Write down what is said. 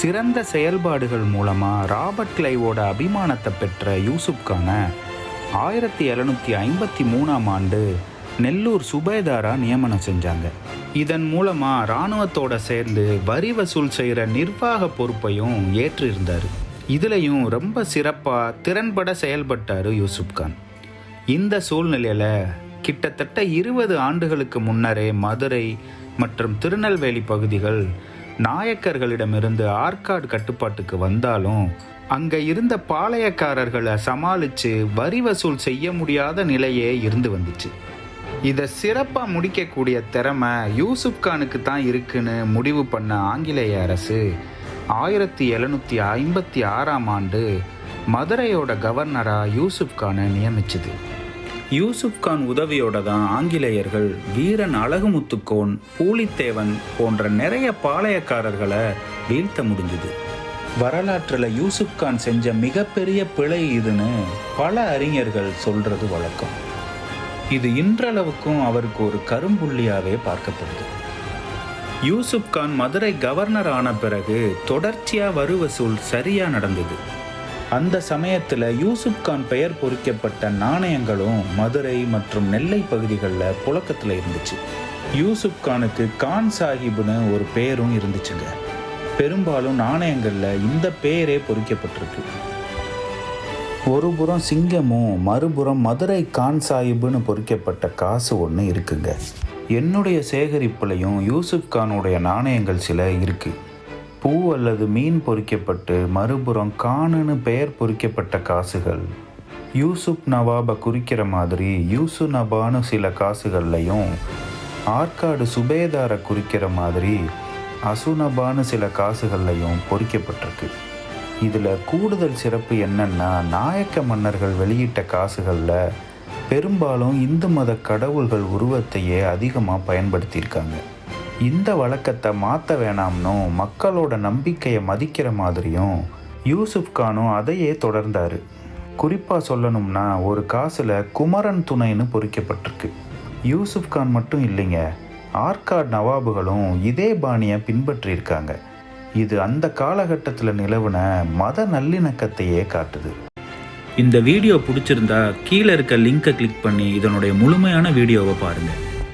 சிறந்த செயல்பாடுகள் மூலமாக ராபர்ட் கிளைவோட அபிமானத்தை பெற்ற யூசுப் கானை ஆயிரத்தி எழுநூற்றி ஐம்பத்தி மூணாம் ஆண்டு நெல்லூர் சுபேதாரா நியமனம் செஞ்சாங்க. இதன் மூலமாக இராணுவத்தோட சேர்ந்து வரி வசூல் செய்கிற நிர்வாக பொறுப்பையும் ஏற்றிருந்தார். இதுலேயும் ரொம்ப சிறப்பாக திறன்பட செயல்பட்டார் யூசுப் கான் இந்த சூழ்நிலையில் கிட்டத்தட்ட இருபது ஆண்டுகளுக்கு முன்னரே மதுரை மற்றும் திருநெல்வேலி பகுதிகள் நாயக்கர்களிடமிருந்து ஆற்காடு கட்டுப்பாட்டுக்கு வந்தாலும் அங்கே இருந்த பாளையக்காரர்களை சமாளித்து வரி வசூல் செய்ய முடியாத நிலையே இருந்து வந்துச்சு. இதை சிறப்பாக முடிக்கக்கூடிய திறமை யூசுப் கானுக்கு தான் இருக்குன்னு முடிவு பண்ண ஆங்கிலேய அரசு ஆயிரத்தி எழுநூற்றி ஐம்பத்தி ஆறாம் ஆண்டு மதுரையோட கவர்னராக யூசுப் கானை நியமிச்சது. யூசுப் கான் உதவியோட தான் ஆங்கிலேயர்கள் வீரன் அழகுமுத்துக்கோன் பூலித்தேவன் போன்ற நிறைய பாளையக்காரர்களை வீழ்த்த முடிஞ்சுது. வரலாற்றில் யூசுப் கான் செஞ்ச மிகப்பெரிய பிழை இதுன்னு பல அறிஞர்கள் சொல்றது வழக்கம். இது இன்றளவுக்கும் அவருக்கு ஒரு கரும்புள்ளியாவே பார்க்கப்படுது. யூசுப் கான் மதுரை கவர்னர் ஆன பிறகு தொடர்ச்சியாக வரி வசூல் சரியாக நடந்தது. அந்த சமயத்தில் யூசுப் கான் பெயர் பொறிக்கப்பட்ட நாணயங்களும் மதுரை மற்றும் நெல்லை பகுதிகளில் புழக்கத்தில் இருந்துச்சு. யூசுப் கானுக்கு கான் சாஹிப்னு ஒரு பேரும் இருந்துச்சுங்க. பெரும்பாலும் நாணயங்களில் இந்த பெயரே பொறிக்கப்பட்டிருக்கு. ஒரு புறம் சிங்கமும் மறுபுறம் மதுரை கான் சாஹிப்னு பொறிக்கப்பட்ட காசு ஒன்று இருக்குங்க. என்னுடைய சேகரிப்புலையும் யூசுப் கானுடைய நாணயங்கள் சில இருக்குது பூ அல்லது மீன் பொறிக்கப்பட்டு மறுபுறம் கானுன்னு பெயர் பொறிக்கப்பட்ட காசுகள். யூசுப் நவாபை குறிக்கிற மாதிரி யூசு நபான்னு சில காசுகள்லையும் ஆற்காடு சுபேதாரை குறிக்கிற மாதிரி அசுநபான்னு சில காசுகள்லையும் பொறிக்கப்பட்டிருக்கு. இதில் கூடுதல் சிறப்பு என்னன்னா நாயக்க மன்னர்கள் வெளியிட்ட காசுகளில் பெரும்பாலும் இந்து மத கடவுள்கள் உருவத்தையே அதிகமாக பயன்படுத்தியிருக்காங்க. இந்த வழக்கத்தை மாற்ற வேணாம்னும் மக்களோட நம்பிக்கையை மதிக்கிற மாதிரியும் யூசுப் கானும் அதையே தொடர்ந்தார். குறிப்பாக சொல்லணும்னா ஒரு காசில் குமரன் துணைன்னு பொறிக்கப்பட்டிருக்கு. யூசுப் கான் மட்டும் இல்லைங்க ஆற்காட் நவாபுகளும் இதே பாணியை பின்பற்றியிருக்காங்க. இது அந்த காலகட்டத்தில் நிலவுன மத நல்லிணக்கத்தையே காட்டுது. இந்த வீடியோ பிடிச்சிருந்தா கீழே இருக்க லிங்கை கிளிக் பண்ணி இதனுடைய முழுமையான வீடியோவை பாருங்கள்